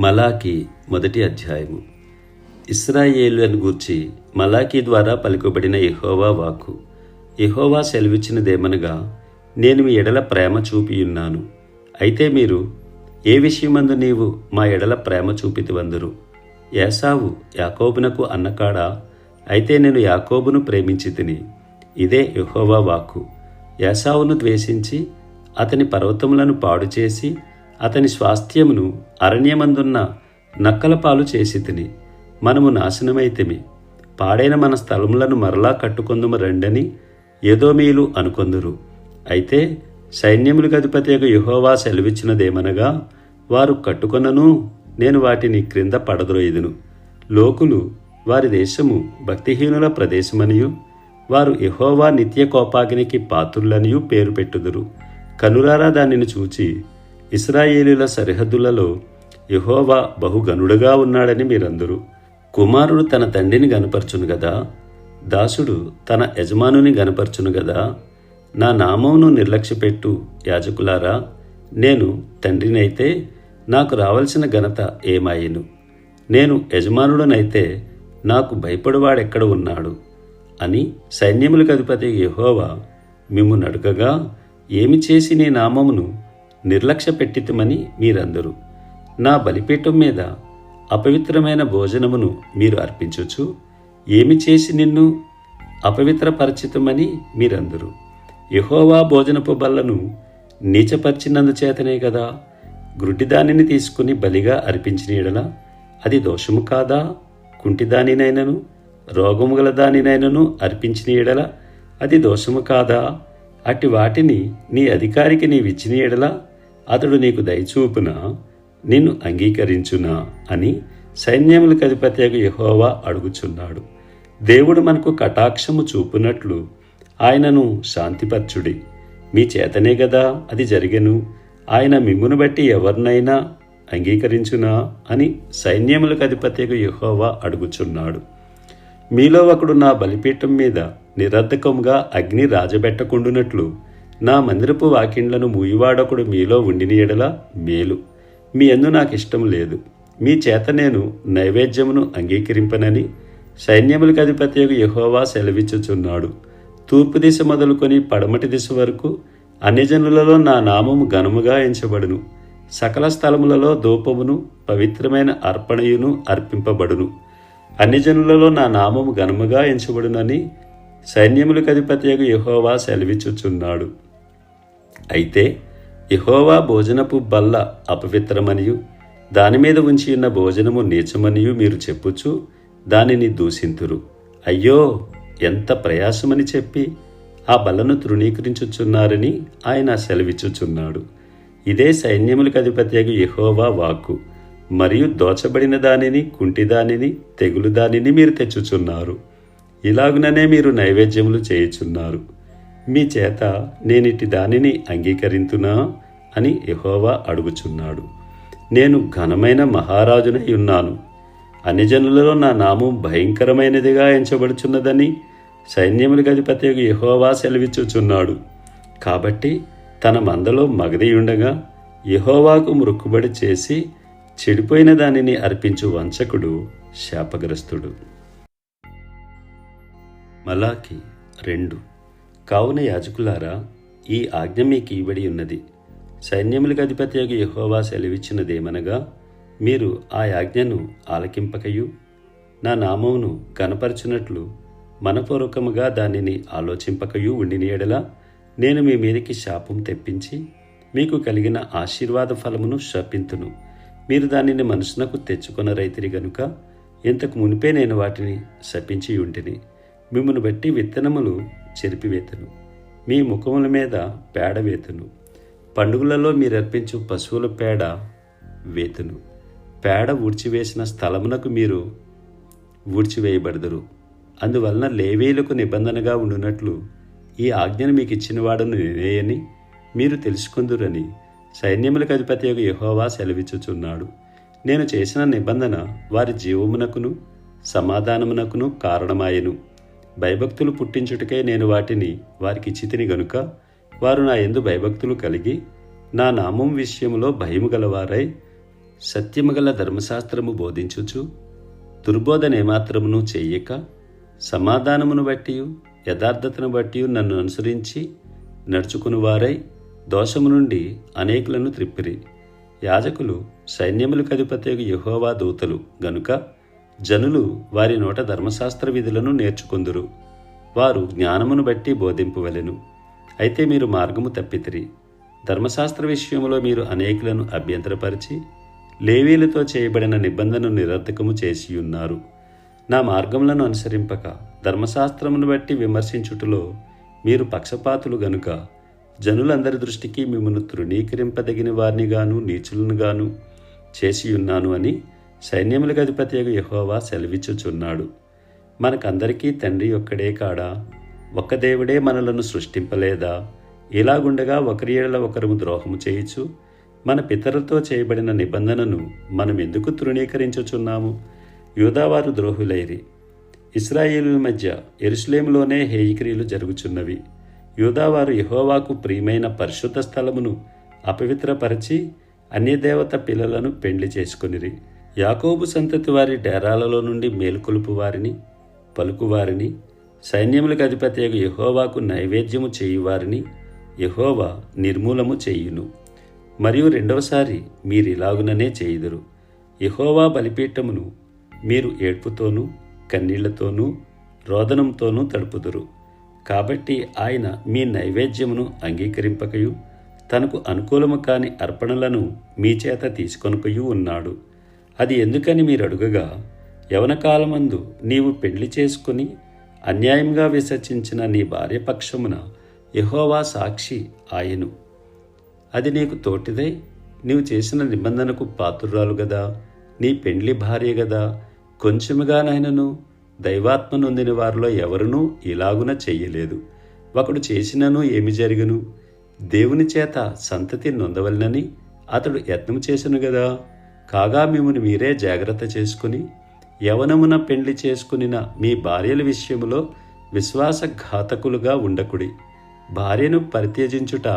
మలాకి మొదటి అధ్యాయము. ఇస్రాయేలులను గూర్చి మలాకి ద్వారా పలుకబడిన యెహోవా వాక్కు. యెహోవా సెలవిచ్చినదేమనగా నేను మీ ఎడల ప్రేమ చూపియున్నాను. అయితే మీరు ఏ విషయమందు నీవు మా ఎడల ప్రేమ చూపితివందురు యేసావు యాకోబునకు అన్నకాడా? అయితే నేను యాకోబును ప్రేమించి తిని ఇదే యహోవా వాక్కు. యాసావును ద్వేషించి అతని పర్వతములను పాడు చేసి అతని స్వాస్థ్యమును అరణ్యమందున్న నక్కల పాలు చేసి తిని మనము నాశనమైతిమి. పాడైన మన స్థలములను మరలా కట్టుకొందుము రండని ఏదోమీలు అనుకొందురు. అయితే సైన్యములకు యొక్క యుహోవా సెలవిచ్చినదేమనగా వారు కట్టుకొనను నేను వాటిని క్రింద పడద్రోయిదును. లోకులు వారి దేశము భక్తిహీనుల ప్రదేశమనియు వారు యహోవా నిత్య కోపాగ్నికి పాత్రులనియు పేరు పెట్టుదురు. కనులారా దానిని చూచి ఇస్రాయేలీల సరిహద్దులలో యహోవా బహుగనుడుగా ఉన్నాడని మీరందరూ. కుమారుడు తన తండ్రిని గనపరచును గదా? దాసుడు తన యజమానుని గనపరచును గదా? నా నామమును నిర్లక్ష్యపెట్టు యాజకులారా. నేను తండ్రినైతే నాకు రావలసిన ఘనత ఏమాయిను? నేను యజమానుడనైతే నాకు భయపడువాడెక్కడ ఉన్నాడు? అని సైన్యములకు అధిపతి యహోవా మిమ్ము నడుకగా ఏమి చేసి నీ నామమును నిర్లక్ష్య పెట్టితమని మీరందరూ. నా బలిపీఠం మీద అపవిత్రమైన భోజనమును మీరు అర్పించొచ్చు ఏమి చేసి నిన్ను అపవిత్రపరిచితమని మీరందరూ. యహోవా భోజనపు బల్లను నీచపరిచినందుచేతనే కదా గ్రుడ్డిదానిని తీసుకుని బలిగా అర్పించిన ఎడల అది దోషము కాదా? కుంటిదానినైనను రోగము గల దానినైనను అర్పించిన ఎడల అది దోషము కాదా? అట్టి వాటిని నీ అధికారికి నీవిచ్చిన ఎడలా అతడు నీకు దయచూపున? నిన్ను అంగీకరించునా? అని సైన్యములకు అధిపతి యహోవా అడుగుచున్నాడు. దేవుడు మనకు కటాక్షము చూపునట్లు ఆయనను శాంతిపరచుడి. మీ చేతనే గదా అది జరిగెను? ఆయన మిమ్మును బట్టి ఎవరినైనా అంగీకరించునా? అని సైన్యములకు అధిపతి యహోవా అడుగుచున్నాడు. మీలో ఒకడు నా బలిపీఠం మీద నిరర్ధకంగా అగ్ని రాజబెట్టకుండునట్లు నా మందిరపు వాకిండ్లను మూయివాడొకడు మీలో ఉండిని ఎడల మేలు. మీ ఎందు నాకు ఇష్టం లేదు. మీ చేత నేను నైవేద్యమును అంగీకరింపనని సైన్యములకు అధిపతి యహోవా సెలవిచ్చుచున్నాడు. తూర్పు దిశ మొదలుకొని పడమటి దిశ వరకు అన్ని జనులలో నా నామము ఘనముగా ఎంచబడును. సకల స్థలములలో దూపమును పవిత్రమైన అర్పణయును అర్పింపబడును. అన్ని జనులలో నా నామము ఘనముగా ఎంచబడునని సైన్యములకు అధిపతి యహోవా సెలవిచ్చుచున్నాడు. అయితే యహోవా భోజనపు బల్ల అపవిత్రమనియు దాని మీద ఉంచి ఉన్న భోజనము నీచమనియు మీరు చెప్పుచు దానిని దూషింతురు. అయ్యో ఎంత ప్రయాసమని చెప్పి ఆ బలను తృణీకరించుచున్నారని ఆయన సెలవిచ్చుచున్నాడు. ఇదే సైన్యములకు అధిపత్యగు యహోవా వాక్కు. మరియు దోచబడిన దానిని కుంటిదానిని తెగులు దానిని మీరు తెచ్చుచున్నారు. ఇలాగుననే మీరు నైవేద్యములు చేయుచున్నారు. మీ చేత నేనిటి దానిని అంగీకరింతునా? అని యహోవా అడుగుచున్నాడు. నేను ఘనమైన మహారాజునై ఉన్నాను. అన్ని జనులలో నా నామం భయంకరమైనదిగా ఎంచబడుచున్నదని సైన్యములకు అధిపతి యహోవా సెలవిచ్చుచున్నాడు. కాబట్టి తన మందలో మగదియుండగా యహోవాకు మృక్కుబడి చేసి చెడిపోయిన దానిని అర్పించు వంచకుడు శాపగ్రస్తుడు. మలాకి రెండు కావున యాజకులారా ఈ ఆజ్ఞ మీకు ఇవ్వడి ఉన్నది. సైన్యములకు అధిపతి యహోవా సెలవిచ్చినదేమనగా మీరు ఆ యాజ్ఞను ఆలకింపకయు. నా నామమును కనపరచినట్లు మనపూర్వకముగా దానిని ఆలోచింపకయు ఉండిన ఎడల నేను మీ మీదకి శాపం తెప్పించి మీకు కలిగిన ఆశీర్వాద ఫలమును శపింతును. మీరు దానిని మనసునకు తెచ్చుకొన రైతిరి గనుక ఇంతకు మునిపే నేను వాటిని శపించి ఉంటిని మిమ్మను బట్టి విత్తనములు చెరిపివేతను. మీ ముఖముల మీద పేడ వేతును. పండుగలలో మీరు అర్పించు పశువుల పేడ వేతును. పేడ ఊడ్చివేసిన స్థలమునకు మీరు ఊడ్చివేయబడదురు. అందువలన లేవేలకు నిబంధనగా ఉండునట్లు ఈ ఆజ్ఞను మీకు ఇచ్చినవాడను నేనేయని మీరు తెలుసుకుందురని సైన్యములకు అధిపతి యొక్క యహోవా సెలవిచ్చుచున్నాడు. నేను చేసిన నిబంధన వారి జీవమునకును సమాధానమునకును కారణమాయను. భయభక్తులు పుట్టించుటకే నేను వాటిని వారికి చితిని గనుక వారు నా ఎందు భయభక్తులు కలిగి నా నామం విషయంలో భయము గలవారై సత్యముగల ధర్మశాస్త్రము బోధించుచు దుర్బోధన ఏమాత్రమును చెయ్యక సమాధానమును బట్టి యథార్థతను బట్టి నన్ను అనుసరించి నడుచుకుని వారై దోషము నుండి అనేకులను త్రిప్పిరి. యాజకులు సైన్యములకు అధిపతి యహోవా దూతలు గనుక జనులు వారి నోట ధర్మశాస్త్ర విధులను నేర్చుకుందురు. వారు జ్ఞానమును బట్టి బోధింపవలెను అయితే మీరు మార్గము తప్పితిరి. ధర్మశాస్త్ర విషయంలో మీరు అనేకులను అభ్యంతరపరిచి లేవీలతో చేయబడిన నిబంధనను నిరర్థకము చేసి ఉన్నారు నా మార్గములను అనుసరింపక ధర్మశాస్త్రమును బట్టి విమర్శించుటలో మీరు పక్షపాతులు గనుక జనులందరి దృష్టికి మిమ్మల్ని తృణీకరింపదగిన వారిని గాను నీచులను గాను చేసి ఉన్నాను అని సైన్యములకు అధిపతి యహోవా సెలవిచ్చుచున్నాడు. మనకందరికీ తండ్రి ఒక్కడే కాడా? ఒక్క దేవుడే మనలను సృష్టింపలేదా? ఇలాగుండగా ఒకరి ఏళ్ళ ఒకరు ద్రోహము చేయుచు మన పితరులతో చేయబడిన నిబంధనను మనం ఎందుకు తృణీకరించుచున్నాము? యూదావారు ద్రోహులైరి. ఇస్రాయేలుల మధ్య ఎరుసలేములోనే హేయిక్రియలు జరుగుచున్నవి. యూదావారు యహోవాకు ప్రియమైన పరిశుద్ధ స్థలమును అపవిత్రపరచి అన్యదేవత పిల్లలను పెండ్లి చేసుకొనిరి. యాకోబు సంతతి వారి డేరాలలో నుండి మేలుకొలుపు వారిని పలుకువారిని సైన్యములకు అధిపతి యహోవాకు నైవేద్యము చేయువారిని యహోవా నిర్మూలము చేయును. మరియు రెండవసారి మీరిలాగుననే చేయుదురు. యహోవా బలిపీఠమును మీరు ఏడ్పుతోనూ కన్నీళ్ళతోనూ రోదనంతోనూ తడుపుదురు. కాబట్టి ఆయన మీ నైవేద్యమును అంగీకరింపకయు తనకు అనుకూలము కాని అర్పణలను మీ చేత తీసుకొనుకయు ఉన్నాడు. అది ఎందుకని మీరు అడుగగా యవన కాలమందు నీవు పెళ్ళి చేసుకుని అన్యాయంగా విసర్జించిన నీ భార్య పక్షమున యహోవా సాక్షి ఆయను. అది నీకు తోటిదై నీవు చేసిన నిబంధనకు పాత్రురాలు గదా? నీ పెండ్లి భార్య గదా? కొంచెముగానైనను దైవాత్మ నొందిన వారిలో ఎవరునూ ఇలాగున చెయ్యలేదు. ఒకడు చేసినను ఏమి జరుగును? దేవుని చేత సంతతి నొందవలనని అతడు యత్నం చేసను గదా? కాగా మిమ్మల్ని మీరే జాగ్రత్త చేసుకుని యవనమున పెండ్లి చేసుకునిన మీ భార్యల విషయంలో విశ్వాసఘాతకులుగా ఉండకుడి. భార్యను పరిత్యజించుట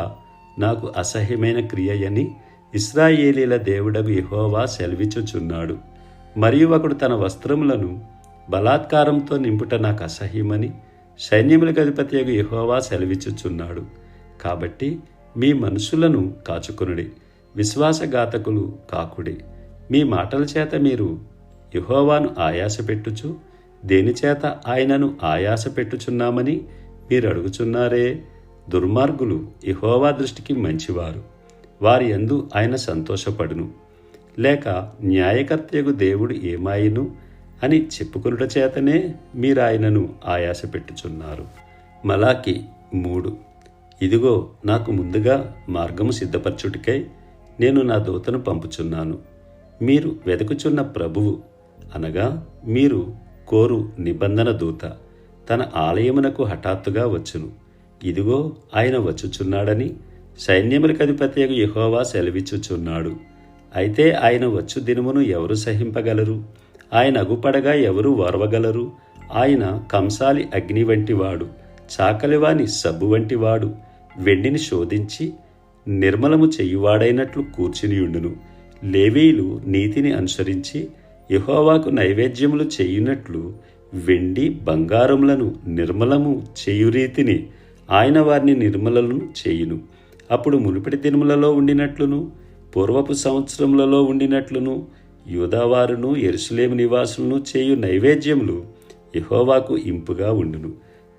నాకు అసహ్యమైన క్రియయని ఇస్రాయేలీల దేవుడగు ఇహోవా సెలవిచ్చుచున్నాడు. మరియు ఒకడు తన వస్త్రములను బలాత్కారంతో నింపుట నాకు అసహ్యమని సైన్యముల గధిపతి యొక్క ఇహోవా సెలవిచ్చుచున్నాడు. కాబట్టి మీ మనసులను కాచుకునుడి. విశ్వాసఘాతకులు కాకుడి. మీ మాటల చేత మీరు యహోవాను ఆయాస పెట్టుచు దేనిచేత ఆయనను ఆయాస పెట్టుచున్నామని మీరు అడుగుచున్నారే దుర్మార్గులు యహోవా దృష్టికి మంచివారు. వారి ఎందు ఆయన సంతోషపడును. లేక న్యాయకర్తయగు దేవుడు ఏమాయిను అని చెప్పుకునుట చేతనే మీరు ఆయనను ఆయాస పెట్టుచున్నారు మలాకి మూడు. ఇదిగో నాకు ముందుగా మార్గము సిద్ధపరచుటికై నేను నా దూతను పంపుచున్నాను. మీరు వెతుకుచున్న ప్రభువు అనగా మీరు కోరు నిబంధన దూత తన ఆలయమునకు హఠాత్తుగా వచ్చును. ఇదిగో ఆయన వచ్చుచున్నాడని సైన్యములకు అధిపతి యహోవా సెలవిచ్చుచున్నాడు. అయితే ఆయన వచ్చు దినమును ఎవరు సహింపగలరు? ఆయన అగుపడగా ఎవరు ఓర్వగలరు ఆయన కంసాలి అగ్ని వంటివాడు చాకలివాని సబ్బు వంటివాడు వెండిని శోధించి నిర్మలము చెయ్యువాడైనట్లు కూర్చునియుండును. లేవీలు నీతిని అనుసరించి యహోవాకు నైవేద్యములు చేయునట్లు వెండి బంగారములను నిర్మలము చేయు రీతిని ఆయన వారిని నిర్మలను చేయును. అప్పుడు మునుపటి దినములలో ఉండినట్లును పూర్వపు సంవత్సరములలో ఉండినట్లును యూదావారును ఎరుసలేము నివాసులను చేయు నైవేద్యములు యహోవాకు ఇంపుగా ఉండును.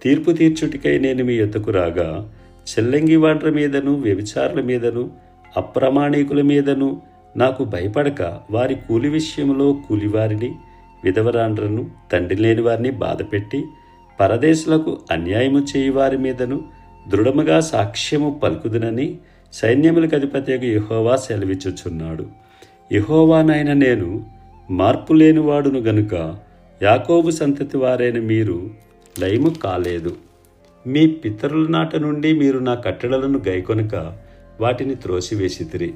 తీర్పు తీర్చుటికై నేను మీ ఎద్దకు రాగా చెల్లంగి వాండ్ర మీదను వ్యభిచారుల మీదను అప్రమాణికుల మీదను నాకు భయపడక వారి కూలి విషయంలో కూలివారిని విధవరాండ్రను తండ్రి లేని వారిని బాధపెట్టి పరదేశులకు అన్యాయము చేయువారి మీదను దృఢముగా సాక్ష్యము పలుకుదునని సైన్యములకు అధిపతిగా యహోవా సెలవిచ్చుచున్నాడు. యహోవానైన నేను మార్పు లేనివాడును గనుక యాకోబు సంతతి వారైన మీరు లయము కాలేదు. మీ పితరుల నాట నుండి మీరు నా కట్టడలను గైకొనక వాటిని త్రోసివేసితిరి.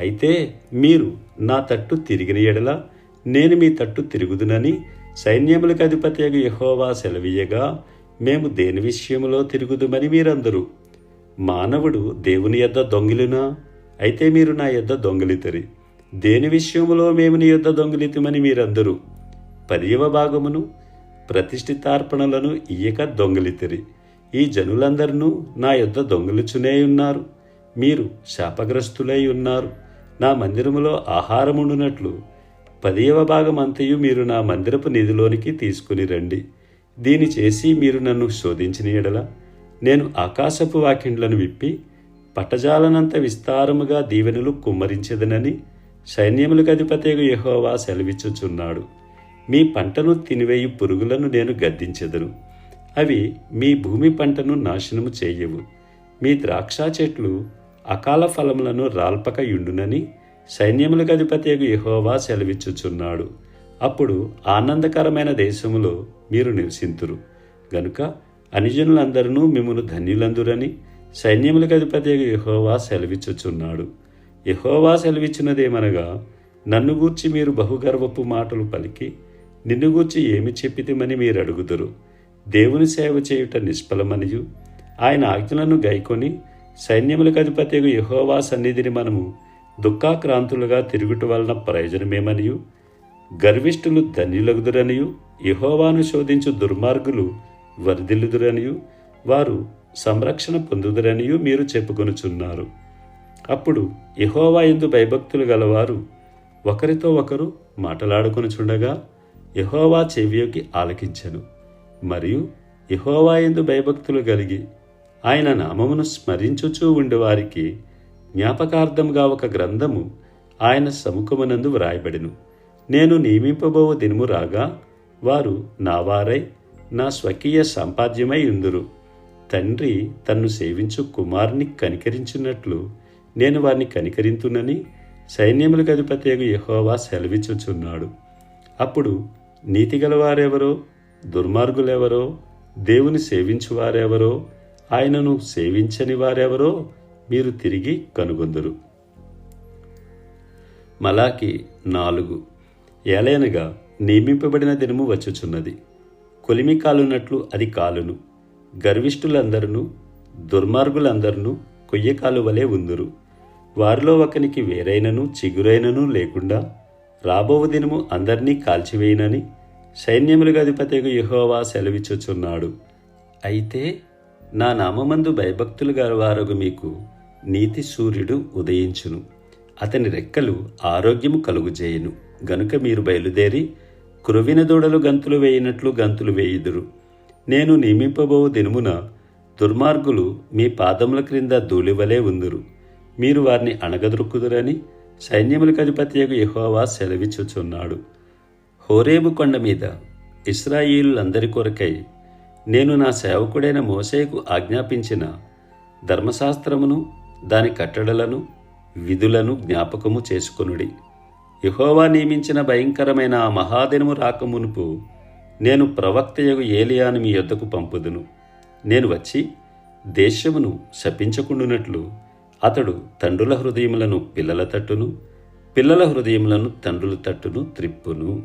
అయితే మీరు నా తట్టు తిరిగిన ఎడల నేను మీ తట్టు తిరుగుదునని సైన్యములకు అధిపతి యహోవా సెలవీయగా మేము దేని విషయంలో తిరుగుదుమని మీరందరూ. మానవుడు దేవుని యొద్ద దొంగిలినా అయితే మీరు నా యొద్ద దొంగిలితరి. దేని విషయములో మేము నీ యొద్ద దొంగిలితమని మీరందరూ. పదియవ భాగమును ప్రతిష్ఠితార్పణలను ఇయ్యక దొంగిలితిరి. ఈ జనులందరినూ నా యొద్ద దొంగిలుచునే ఉన్నారు. మీరు శాపగ్రస్తులై ఉన్నారు. నా మందిరములో ఆహారముండునట్లు. పదియవ భాగం అంతయు మీరు నా మందిరపు నిధిలోనికి తీసుకుని రండి. దీని చేసి మీరు నన్ను శోధించిన ఎడల నేను ఆకాశపు వాకిండ్లను విప్పి పట్టజాలనంత విస్తారముగా దీవెనలు కుమ్మరించెదనని సైన్యములకు అధిపతిగా యహోవా సెలవిచ్చుచున్నాడు. మీ పంటను తినివేయు పురుగులను నేను గద్దించెదను. అవి మీ భూమి పంటను నాశనము చేయవు. మీ ద్రాక్ష చెట్లు అకాల ఫలములను రాల్పక యుండునని సైన్యములకు అధిపతియగు యెహోవా సెలవిచ్చుచున్నాడు. అప్పుడు ఆనందకరమైన దేశములో మీరు నివసింతురు. గనుక అనిజనులందరూ మిమ్మల్ని ధన్యులందురని సైన్యములకు అధిపతియగు యెహోవా సెలవిచ్చుచున్నాడు. యహోవా సెలవిచ్చినదేమనగా నన్ను గూర్చి మీరు బహుగర్వపు మాటలు పలికి నిన్ను గూర్చి ఏమి చెప్పితిమని మీరు అడుగుదురు. దేవుని సేవ చేయుట నిష్ఫలమనియు. ఆయన ఆజ్ఞలను గైకొని సైన్యములకు అధిపతియగు యహోవా సన్నిధిని మనము దుఃఖాక్రాంతులుగా తిరుగుట వలన ప్రయోజనమేమనియు? గర్విష్ఠులు ధన్యులగుదురనియు? యహోవాను శోధించు దుర్మార్గులు వరిదిల్లుదురనియు వారు సంరక్షణ పొందుదురనియు మీరు చెప్పుకొనుచున్నారు. అప్పుడు యహోవా ఎందు భయభక్తులు గలవారు ఒకరితో ఒకరు మాటలాడుకొనుచుండగా యహోవా చెవియోకి ఆలకించను. మరియు యహోవా ఎందు భయభక్తులు కలిగి ఆయన నామమును స్మరించుచూ ఉండేవారికి జ్ఞాపకార్థంగా ఒక గ్రంథము ఆయన సముఖమునందు వ్రాయబడెను. నేను నియమింపబో దినము రాగా వారు నా వారై నా స్వకీయ సంపాద్యమై ఉందురు. తండ్రి తన్ను సేవించు కుమారుని కనికరించున్నట్లు నేను వారిని కనికరింతునని సైన్యములకు అధిపతియగు యహోవా సెలవిచ్చుచున్నాడు. అప్పుడు నీతిగలవారెవరో దుర్మార్గులెవరో దేవుని సేవించువారెవరో ఆయనను సేవించని వారెవరో మీరు తిరిగి కనుగొందరు. మలాకి నాలుగు. ఏలయనగా నియమింపబడిన దినము వచ్చుచున్నది. కొలిమి కాలునట్లు అది కాలును. గర్విష్ఠులందరూ దుర్మార్గులందరూ కొయ్యకాలు వలె ఉందురు. వారిలో ఒకనికి వేరైనను చిగురైనను లేకుండా రాబో దినము అందరినీ కాల్చివేయనని సైన్యములకు అధిపతిగా యహోవా సెలవిచ్చుచున్నాడు. అయితే నా నామమందు భయభక్తులు గలవారగు మీకు నీతి సూర్యుడు ఉదయించును. అతని రెక్కలు ఆరోగ్యము కలుగుజేయును. గనుక మీరు బయలుదేరి క్రొవిన దూడలు గంతులు వేయినట్లు గంతులు వేయుదురు. నేను నియమింపబో దినమున దుర్మార్గులు మీ పాదముల క్రింద ధూళివలే ఉందురు. మీరు వారిని అణగదొరుకుదురని సైన్యములకు అధిపతియగు యహోవా సెలవిచ్చుచున్నాడు. హోరేబు కొండ మీద ఇస్రాయిలందరి కొరకై నేను నా సేవకుడైన మోసేకు ఆజ్ఞాపించిన ధర్మశాస్త్రమును దాని కట్టడలను విధులను జ్ఞాపకము చేసుకొనుడి. యహోవా నియమించిన భయంకరమైన ఆ మహాదినము రాకమునుపు నేను ప్రవక్తయగు ఏలియాను మీ యొద్దకు పంపుదును. నేను వచ్చి దేశమును శపించకుండునట్లు అతడు తండ్రుల హృదయములను పిల్లల తట్టును పిల్లల హృదయములను తండ్రుల తట్టును త్రిప్పును.